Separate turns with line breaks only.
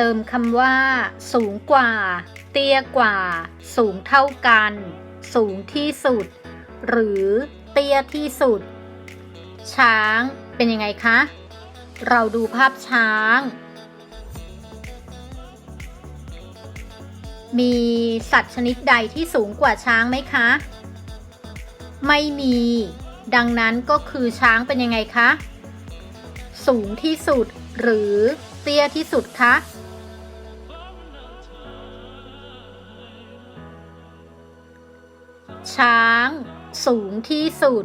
เติมคำว่า สูงกว่า เตี้ยกว่า สูงเท่ากัน สูงที่สุด หรือเตี้ยที่สุด ช้างเป็นยังไงคะ เราดูภาพช้าง มีสัตว์ชนิดใดที่สูงกว่าช้างไหมคะ ไม่มี ดังนั้นก็คือช้างเป็นยังไงคะ สูงที่สุดหรือเตี้ยที่สุดคะ ช้างสูงที่สุด